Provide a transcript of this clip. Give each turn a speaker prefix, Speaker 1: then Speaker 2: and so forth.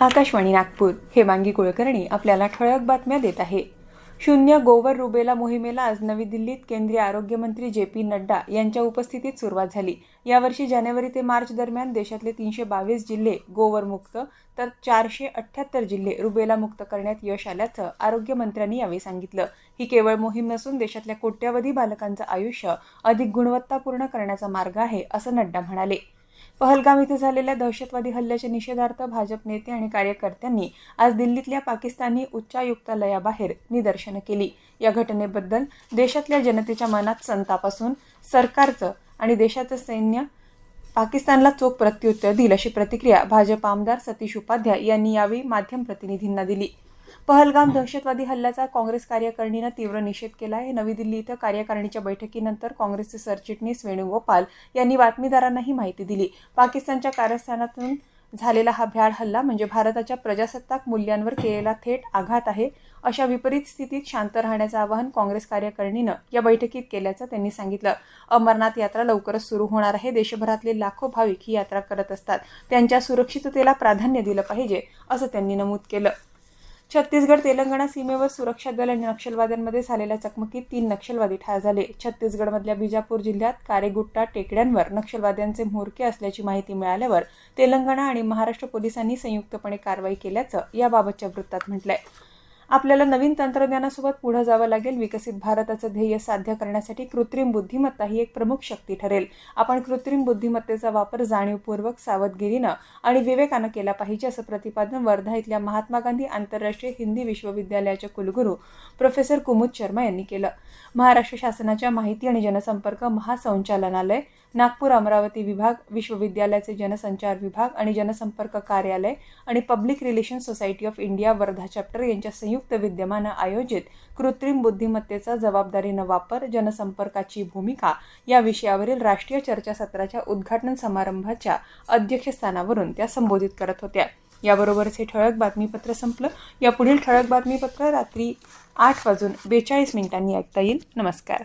Speaker 1: आकाशवाणी नागपूर हेमांगी कुलकर्णी आपल्याला ठळक बातम्या देत आहे. शून्य गोवर रुबेला मोहिमेला आज नवी दिल्लीत केंद्रीय आरोग्यमंत्री जे पी नड्डा यांच्या उपस्थितीत सुरुवात झाली. यावर्षी जानेवारी ते मार्च दरम्यान देशातले तीनशे बावीस जिल्हे गोवरमुक्त तर चारशे अठ्ठ्याहत्तर जिल्हे रुबेला मुक्त करण्यात यश आल्याचं आरोग्यमंत्र्यांनी यावेळी सांगितलं. ही केवळ मोहीम नसून देशातल्या कोट्यावधी बालकांचं आयुष्य अधिक गुणवत्तापूर्ण करण्याचा मार्ग आहे असं नड्डा म्हणाले. पहलगाम इथं झालेल्या दहशतवादी हल्ल्याच्या निषेधार्थ भाजप नेते आणि कार्यकर्त्यांनी आज दिल्लीतल्या पाकिस्तानी उच्चायुक्तालयाबाहेर निदर्शनं केली. या घटनेबद्दल देशातल्या जनतेच्या मनात संताप असून सरकारचं आणि देशाचं सैन्य पाकिस्तानला चोख प्रत्युत्तर देईल अशी प्रतिक्रिया भाजप आमदार सतीश उपाध्याय यांनी यावेळी माध्यम प्रतिनिधींना दिली. पहलगाम दहशतवादी हल्ल्याचा काँग्रेस कार्यकारिणीनं तीव्र निषेध केला आहे. नवी दिल्ली इथं कार्यकारिणीच्या बैठकीनंतर काँग्रेसचे सरचिटणीस वेणुगोपाल यांनी बातमीदारांना ही माहिती दिली. पाकिस्तानच्या कारस्थानातून झालेला हा भ्याड हल्ला म्हणजे भारताच्या प्रजासत्ताक मूल्यांवर केलेला थेट आघात आहे अशा विपरीत स्थितीत शांत राहण्याचं आवाहन काँग्रेस कार्यकारिणीनं या बैठकीत केल्याचं त्यांनी सांगितलं. अमरनाथ यात्रा लवकरच सुरू होणार आहे. देशभरातले लाखो भाविक ही यात्रा करत असतात. त्यांच्या सुरक्षिततेला प्राधान्य दिलं पाहिजे असं त्यांनी नमूद केलं. छत्तीसगड तेलंगणा सीमेवर सुरक्षा दल आणि नक्षलवाद्यांमध्ये झालेल्या चकमकीत तीन नक्षलवादी ठार झाले. छत्तीसगडमधल्या बिजापूर जिल्ह्यात कारेगुट्टा टेकड्यांवर नक्षलवाद्यांचे म्होरके असल्याची माहिती मिळाल्यावर तेलंगणा आणि महाराष्ट्र पोलिसांनी संयुक्तपणे कारवाई केल्याचं याबाबतच्या वृत्तात म्हटलंय. आपल्याला नवीन तंत्रज्ञानासोबत पुढे जावं लागेल. विकसित भारताचं ध्येय साध्य करण्यासाठी कृत्रिम बुद्धिमत्ता ही एक प्रमुख शक्ती ठरेल. आपण कृत्रिम बुद्धिमत्तेचा वापर जाणीवपूर्वक सावधगिरीनं आणि विवेकानं केला पाहिजे असं प्रतिपादन वर्धा इथल्या महात्मा गांधी आंतरराष्ट्रीय हिंदी विश्वविद्यालयाचे कुलगुरू प्रोफेसर कुमुद शर्मा यांनी केलं. महाराष्ट्र शासनाच्या माहिती आणि जनसंपर्क महासंचालनालय नागपूर अमरावती विभाग विश्वविद्यालयाचे जनसंचार विभाग आणि जनसंपर्क कार्यालय आणि public relation society of India Wardha chapter यांच्या संयुक्त विद्यमानं आयोजित कृत्रिम बुद्धिमत्तेचा जबाबदारीनं वापर जनसंपर्काची भूमिका या विषयावरील राष्ट्रीय चर्चासत्राच्या उद्घाटन समारंभाच्या अध्यक्षस्थानावरून त्या संबोधित करत होत्या. याबरोबरच हे ठळक बातमीपत्र संपलं. या पुढील ठळक बातमीपत्र रात्री आठ वाजून बेचाळीस मिनिटांनी ऐकता येईल. नमस्कार.